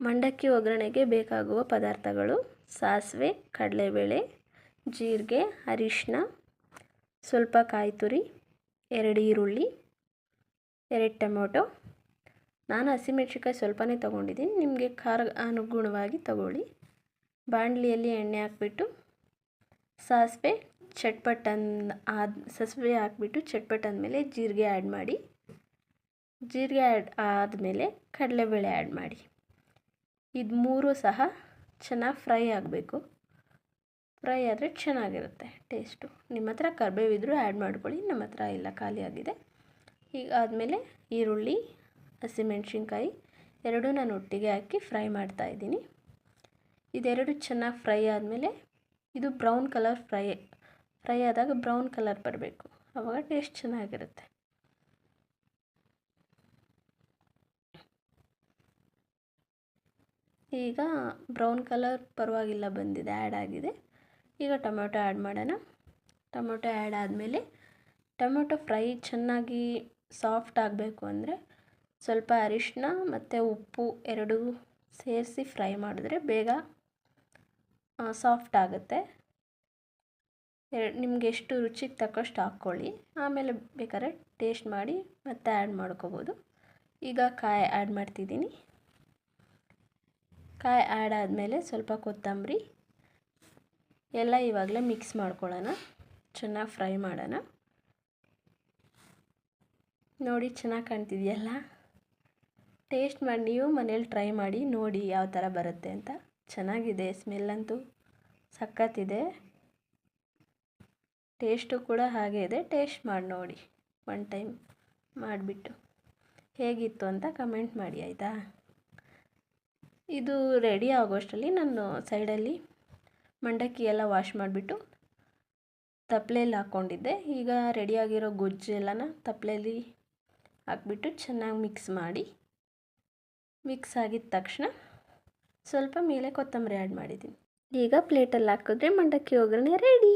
ಮಂಡಕ್ಕಿ ಒಗ್ಗರಣೆಗೆ ಬೇಕಾಗುವ ಪದಾರ್ಥಗಳು ಸಾಸಿವೆ, ಕಡಲೆಬೇಳೆ, ಜೀರಿಗೆ ಅರಿಶಿನ ಸ್ವಲ್ಪ ಕಾಯಿತುರಿ, ಎರಡು ಈರುಳ್ಳಿ, ಎರಡು ಟೊಮೊಟೊ. ನಾನು ಹಸಿಮೆಣ್ಸಿನ್ಕಾಯಿ ಸ್ವಲ್ಪನೇ ತೊಗೊಂಡಿದ್ದೀನಿ. ನಿಮಗೆ ಖಾರ ಅನುಗುಣವಾಗಿ ತಗೊಳ್ಳಿ. ಬಾಣಲಿಯಲ್ಲಿ ಎಣ್ಣೆ ಹಾಕ್ಬಿಟ್ಟು, ಸಾಸಿವೆ ಚಟ್ಪಟ್ ಅಂದ ಆದ, ಸಾಸಿವೆ ಹಾಕ್ಬಿಟ್ಟು ಚಟ್ಪಟ್ ಅಂದಮೇಲೆ ಜೀರಿಗೆ ಆ್ಯಡ್ ಮಾಡಿ, ಜೀರಿಗೆ ಆ್ಯಡ್ ಆದಮೇಲೆ ಕಡಲೆಬೇಳೆ ಆ್ಯಡ್ ಮಾಡಿ. ಇದು ಮೂರು ಸಹ ಚೆನ್ನಾಗಿ ಫ್ರೈ ಆಗಬೇಕು. ಫ್ರೈ ಆದರೆ ಚೆನ್ನಾಗಿರುತ್ತೆ ಟೇಸ್ಟು. ನಿಮ್ಮ ಹತ್ರ ಕರಿಬೇವಿದ್ರೂ ಆ್ಯಡ್ ಮಾಡ್ಕೊಳ್ಳಿ, ನಮ್ಮ ಹತ್ರ ಇಲ್ಲ ಖಾಲಿಯಾಗಿದೆ ಈಗ ಆದಮೇಲೆ ಈರುಳ್ಳಿ, ಹಸಿಮೆಣ್ಸಿನ್ಕಾಯಿ ಎರಡೂ ನಾನು ಒಟ್ಟಿಗೆ ಹಾಕಿ ಫ್ರೈ ಮಾಡ್ತಾಯಿದ್ದೀನಿ ಇದೆರಡು ಚೆನ್ನಾಗಿ ಫ್ರೈ ಆದಮೇಲೆ ಇದು ಬ್ರೌನ್ ಕಲರ್ ಫ್ರೈ ಫ್ರೈ ಆದಾಗ ಬ್ರೌನ್ ಕಲರ್ ಬರಬೇಕು. ಆವಾಗ ಟೇಸ್ಟ್ ಚೆನ್ನಾಗಿರುತ್ತೆ. ಈಗ ಬ್ರೌನ್ ಕಲರ್ ಪರವಾಗಿಲ್ಲ ಬಂದಿದೆ ಆ್ಯಡ್ ಆಗಿದೆ. ಈಗ ಟೊಮೆಟೊ ಆ್ಯಡ್ ಮಾಡೋಣ. ಟೊಮೆಟೊ ಆ್ಯಡ್ ಆದಮೇಲೆ ಟೊಮೆಟೊ ಫ್ರೈ ಚೆನ್ನಾಗಿ ಸಾಫ್ಟ್ ಆಗಬೇಕು ಅಂದರೆ ಸ್ವಲ್ಪ ಅರಿಶಿನ ಮತ್ತು ಉಪ್ಪು ಎರಡೂ ಸೇರಿಸಿ ಫ್ರೈ ಮಾಡಿದ್ರೆ ಬೇಗ ಸಾಫ್ಟ್ ಆಗುತ್ತೆ. ನಿಮ್ಗೆ ಎಷ್ಟು ರುಚಿಗೆ ತಕ್ಕಷ್ಟು ಹಾಕ್ಕೊಳ್ಳಿ. ಆಮೇಲೆ ಬೇಕಾದ್ರೆ ಟೇಸ್ಟ್ ಮಾಡಿ ಮತ್ತೆ ಆ್ಯಡ್ ಮಾಡ್ಕೋಬೋದು. ಈಗ ಕಾಯಿ ಆ್ಯಡ್ ಮಾಡ್ತಿದ್ದೀನಿ. ಕಾಯಿ ಆ್ಯಡ್ ಆದಮೇಲೆ ಸ್ವಲ್ಪ ಕೊತ್ತಂಬರಿ ಎಲ್ಲ ಇವಾಗಲೇ ಮಿಕ್ಸ್ ಮಾಡ್ಕೊಳ್ಳೋಣ. ಚೆನ್ನಾಗಿ ಫ್ರೈ ಮಾಡೋಣ. ನೋಡಿ ಚೆನ್ನಾಗಿ ಕಾಣ್ತಿದೆಯಲ್ಲ? ಟೇಸ್ಟ್ ಮಾಡಿ ನೀವು ಮನೇಲಿ ಟ್ರೈ ಮಾಡಿ ನೋಡಿ ಯಾವ ಥರ ಬರುತ್ತೆ ಅಂತ. ಚೆನ್ನಾಗಿದೆ ಸ್ಮೆಲ್ಲಂತೂ ಸಖತ್ತಿದೆ. ಟೇಸ್ಟು ಕೂಡ ಹಾಗೆ ಇದೆ. ಟೇಸ್ಟ್ ಮಾಡಿ ನೋಡಿ. ಒನ್ ಟೈಮ್ ಮಾಡಿಬಿಟ್ಟು. ಹೇಗಿತ್ತು ಅಂತ ಕಮೆಂಟ್ ಮಾಡಿ ಆಯಿತಾ? ಇದು ರೆಡಿ ಆಗೋಷ್ಟರಲ್ಲಿ ನಾನು ಸೈಡಲ್ಲಿ ಮಂಡಕ್ಕಿ ಎಲ್ಲ ವಾಶ್ ಮಾಡಿಬಿಟ್ಟು ತಪ್ಪಲೆಯಲ್ಲಿ ಹಾಕ್ಕೊಂಡಿದ್ದೆ. ಈಗ ರೆಡಿಯಾಗಿರೋ ಗೊಜ್ಜು ಎಲ್ಲನ ಹಾಕ್ಬಿಟ್ಟು ಚೆನ್ನಾಗಿ ಮಿಕ್ಸ್ ಮಾಡಿ ಮಿಕ್ಸ್ ಆಗಿದ ತಕ್ಷಣ ಸ್ವಲ್ಪ ಮೇಲೆ ಕೊತ್ತಂಬರಿ ಆ್ಯಡ್ ಮಾಡಿದ್ದೀನಿ. ಈಗ ಪ್ಲೇಟಲ್ಲಿ ಹಾಕಿದ್ರೆ ಮಂಡಕ್ಕಿ ಒಗ್ಗರಣೆ ರೆಡಿ